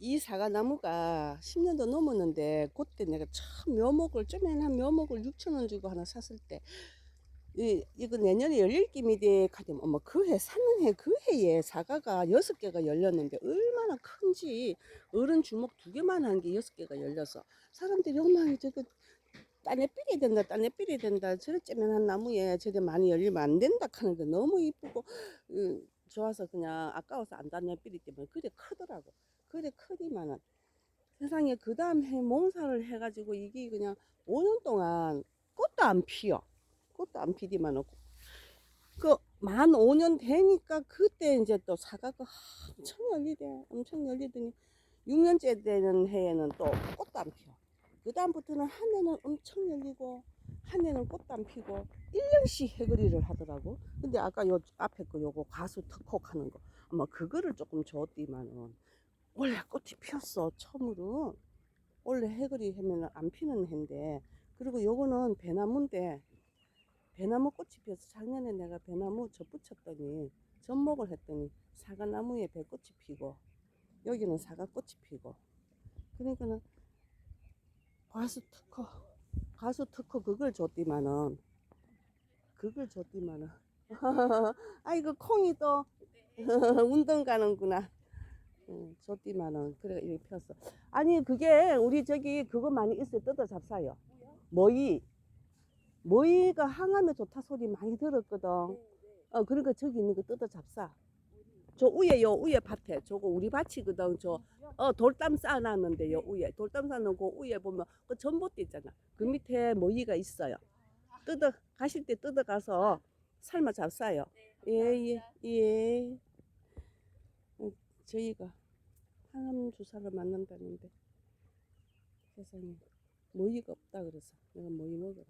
이 사과나무가 10년도 넘었는데 그때 내가 처음 묘목을 쪼맨한 묘목을 6천 원 주고 하나 샀을 때 이, 이거 내년에 열릴 김이돼 가면 어머 그해 사는 해 그 해에 사과가 여섯 개가 열렸는데 얼마나 큰지 어른 주먹 두 개만 한 게 여섯 개가 열려서 사람들이 어머 저거 딴에 삐리 된다 딴에 삐리 된다. 저래 째면한 나무에 저래 많이 열리면 안 된다 하는데 너무 이쁘고 음, 좋아서 그냥 아까워서 안 딴에 삐리 때문에 그래 크더라고. 그래 크디만은. 세상에 그 다음 해 몽사를 해가지고 이게 그냥 5년 동안 꽃도 안 피어. 꽃도 안 피디만 하고. 그 만 5년 되니까 그때 이제 또 사과가 엄청 열리대. 엄청 열리더니 6년째 되는 해에는 또 꽃도 안 피어. 그 다음부터는 한 해는 엄청 열리고 한 해는 꽃도 안 피고 1년씩 해거리를 하더라고. 근데 아까 요 앞에 거 요거 가수 특콕 하는 거. 아마 그거를 조금 줬디만은 원래 꽃이 피었어 처음으로. 원래 해거리 하면 안 피는 해인데. 그리고 요거는 배나무인데 배나무 꽃이 피어서 작년에 내가 배나무 젖붙였더니 접목을 했더니 사과나무에 배꽃이 피고 여기는 사과꽃이 피고. 그러니까는 과수 특허 가수 특허 그걸 줬디만은 그걸 줬디만은 아이고 콩이 또 운동 가는구나. 응, 줬디만은 그래 이렇게 폈어. 아니 그게 우리 저기 그거 많이 있어요. 뜯어 잡사요. 머이. 머이가 항암에 좋다 소리 많이 들었거든. 어 그러니까 저기 있는 거 뜯어 잡사. 저 위에 요 위에 밭에. 저거 우리 밭이거든 저. 어 돌담 쌓아놨는데 요 위에. 돌담 쌓아놓고 위에 보면 그 전봇대 있잖아. 그 밑에 모이가 있어요 뜯어 가실 때 뜯어 가서 삶아 잡사요. 예예예 예, 어, 저희가 항암 주사를 맞는다는데 세상에 모이가 없다 그래서 내가 모이 먹으라